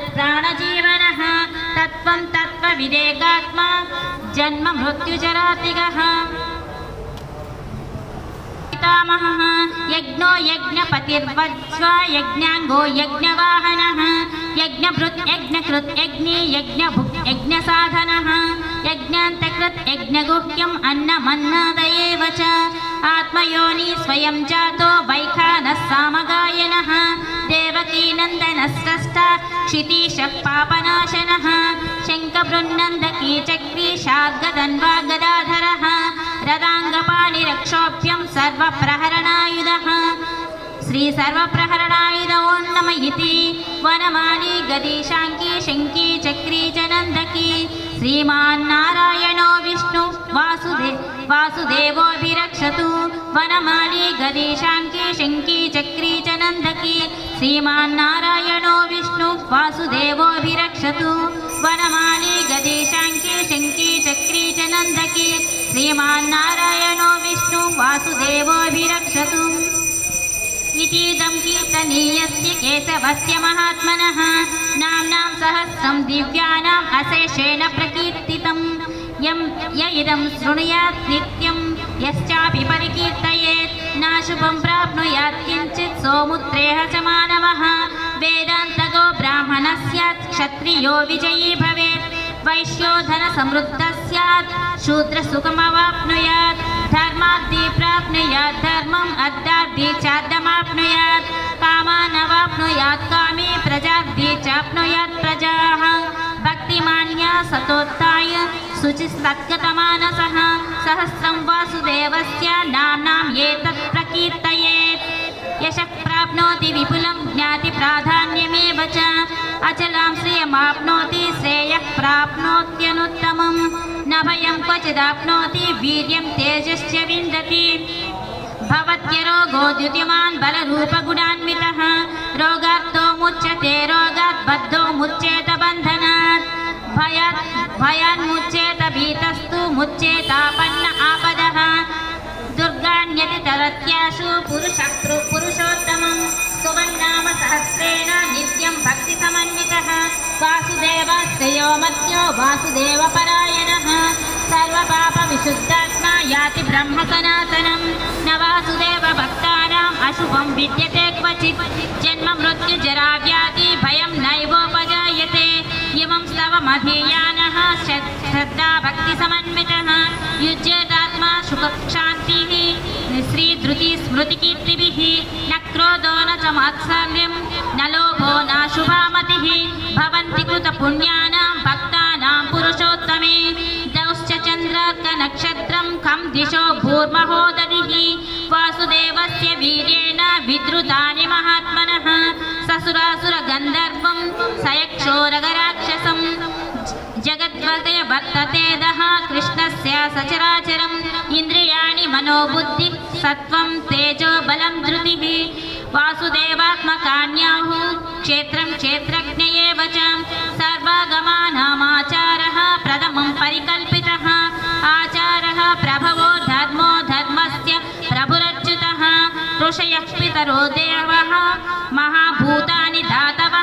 प्राणजीवनः तत्त्वं तत्त्वविदेकात्मा जन्म मृत्युजरातिगः पितामहः यज्ञो यज्ञपतिर्वज्व यज्ञाङ्गो यज्ञवाहनः यज्ञभृत् यज्ञकृत् यज्ञे यज्ञभुक् यज्ञसाधनः यज्ञान्तकृत् यज्ञगुह्यम् अन्नमन्नादयेव च आत्मयोनि स्वयं जातो वैखानः सामगायनः शङ्खवृन्नन्दनस्रष्टा क्षितीशः पापनाशनः शङ्खवृन्नन्द कीचक्रीशाग्रदन्वा गदाधरः रदाङ्गपाणिरक्षोभ्यं ृन्दकी चक्रीरः नम इति वनमाली गदीशाङ्की शङ्की चक्री च नन्दकी श्रीमान्नारायणो विष्णु वासुदे वासुदेवोऽभिरक्षतु। वनमाली गदीशाङ्की शङ्की चक्री श्रीमान्नारायणो विष्णु वासुदेवोऽभिरक्षतु वनमाली गदेशाङ्के वनमालिगदेशाङ्के शङ्कीचक्री च नन्दकी श्रीमान्नारायणो विष्णु केशवस्य महात्मनः। नाम्नां सहस्रं दिव्यानाम् अशेषेण प्रकीर्तितं यं य इदं शृणुयात् नित्यं यश्चापि परिकीर्तयेत्। नाशुभं प्राप्नुयाति सोमुत्रेह च मानवः। वेदान्तगो ब्राह्मणः स्यात् क्षत्रियो विजयी भवेत्। वैश्यो धनसमृद्धः स्यात्, शूद्रसुखमवाप्नुयात्। धर्माद्दि प्राप्नुयात् धर्मम् अद्दाद्दि चाद्यमाप्नुयात् कामानवाप्नुयात्, कामे प्रजाद्दि चाप्नुयात् प्रजाः। भक्तिमान्या सतोत्थाय शुचिस्तद्गतमानसः सहस्रं वासुदेवस्य नाम्नाम् एतत् प्रकीर्तयेत् यशः प्राप्नोति विपुलं ज्ञातिप्राधान्यमेव च। अचलां श्रियमाप्नोति श्रेयः प्राप्नोत्यनुत्तमं। न भयं क्वचिदाप्नोति वीर्यं तेजश्च विन्दति। भवत्यरोगोद्युतिमान् बलरूपगुणान्वितः। रोगात्तो मुच्यते रोगात् बद्धो मुच्येत बन्धनात्। भयात् भयान्मुच्येत भीतस्तु मुच्येतापन्न आपदः दुर्गाण्यतितरत्याशु पुरुषक्तृ पुरुषोत्तमं सुवन्नाम सहस्रेण नित्यं भक्तिसमन्वितः वासुदेवस्ययो मत्यो वासुदेवपरायणः सर्वपापविशुद्धात्मा याति ब्रह्मसनातनं न वासुदेवभक्तानाम् अशुभं विद्यते क्वचित् जन्म मृत्युजराव्याधि भयं नैवोपजायते इमं स्तवमधीयानः श्रद्धा भक्तिसमन्वितः युज्येतात्मा सुखशान्तिः श्रीधृति स्मृतिकीर्तिभिः न क्रोधो न च मात्सर्यं न लोभो न शुभामतिः भवन्ति कृतपुण्यानां भक्तानां पुरुषोत्तमे दौश्च चन्द्रार्कनक्षत्रं खं दिशो भूर्महोदधिः वासुदेवस्य वीर्येण विद्रुतानि महात्मनः ससुरासुरगन्धर्वं सयक्षोरगराक्षसं जगद्वदय वर्ततेदः कृष्णस्य सचराचरम् इन्द्रियाणि मनोबुद्धिः సత్వం తేజో బలం ధృతి వాసుదేవాత్మకాన్యాహు క్షేత్రం క్షేత్రజ్ఞయే వచ సర్వాగమానామాచార ప్రథమం పరికల్పిత ఆచార ప్రభవో ధర్మో ధర్మస్య ప్రభురచ్యుత ఋషయ పితరో దేవ మహాభూతాని ధాతవ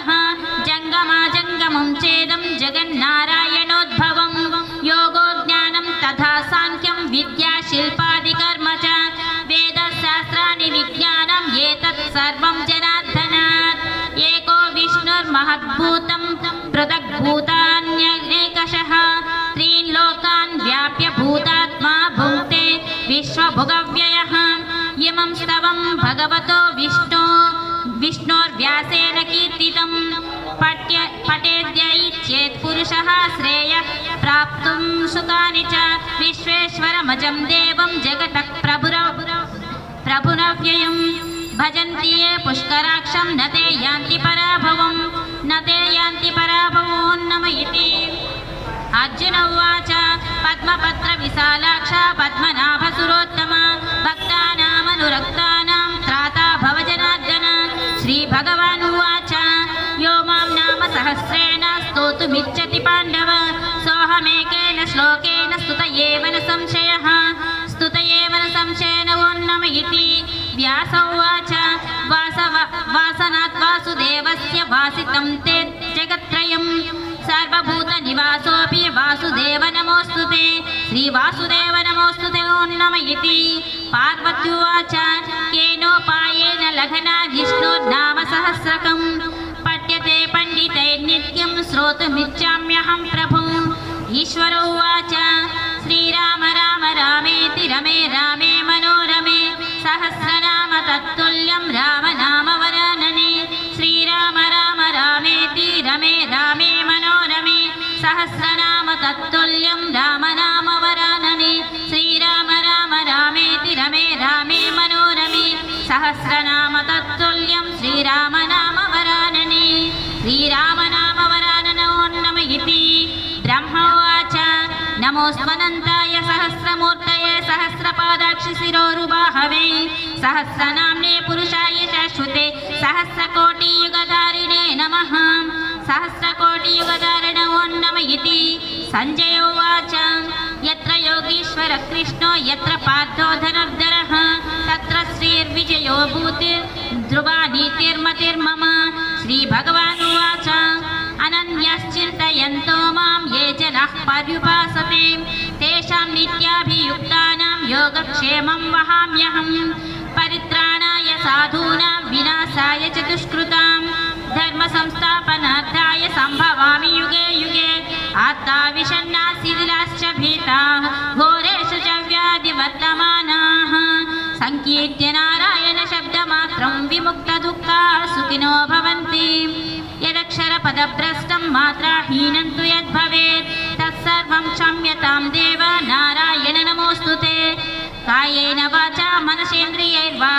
జంగమా జంగమం చేదం జగన్నారాయణోద్భవం యోగో జ్ఞానం తథా సాంఖ్యం విద్యా శిల్ప भगवतो विष्णो विष्णोर्व्यासेन कीर्तितं पठ्य पठेद्यै चेत् पुरुषः श्रेयः प्राप्तुं सुखानि च विश्वेश्वरमजं देवं जगतः प्रभुर प्रभुनव्ययं भजन्ति ये पुष्कराक्षं न ते यान्ति पराभवं न ते यान्ति पराभवो नम इति अर्जुन उवाच पद्मपत्रविशालाक्ष स्तुतये न संशयः स्तुतये न संशयेन ओन्नम इति व्यासौवाच वासव वासनात् वासुदेवस्य वासितं ते जगत्त्रयं सर्वभूतनिवासोऽपि वासुदेव नमोऽस्तु ते श्रीवासुदेव नमोऽस्तु ते ओन्नम इति पार्वत्युवाच केनोपायेन लघना विष्णोर्नाम सहस्रकं पठ्यते पण्डितैर्नित्यं श्रोतुमिच्छाम्यहं प्रभुम् ईश्वरोवाच नमोऽस्मनन्ताय सहस्रमूर्तये सहस्रपादाक्षिशिरोरुबाहवे सहस्रनाम्ने पुरुषाय शाश्वते सहस्रकोटियुगधारिणे नमः सहस्रकोटियुगधारिण ॐ नम इति सञ्जय उवाच यत्र योगीश्वर कृष्णो यत्र पार्थो धनुर्धरः तत्र श्रीर्विजयो भूतिर्ध्रुवा नीतिर्मतिर्मम श्रीभगवानुवाच योगक्षेमं वहाम्यहम् परित्राणाय साधूनां विनाशाय च दुष्कृतां धर्मसंस्थापनार्थाय सम्भवामि युगे युगे आत्ताविषण्णाशिथिलाश्च भीताः घोरेषु च व्याधिवर्तमानाः सङ्कीर्त्य नारायणशब्दमात्रं विमुक्तदुःखाः सुखिनो भवन्ति यदक्षरपदभ्रष्टं मात्राहीनं तु यद्भवेत् तत्सर्वं क्षम्यतां देव नारायण नमोऽस्तु ते Kayena vacha manasendriyair va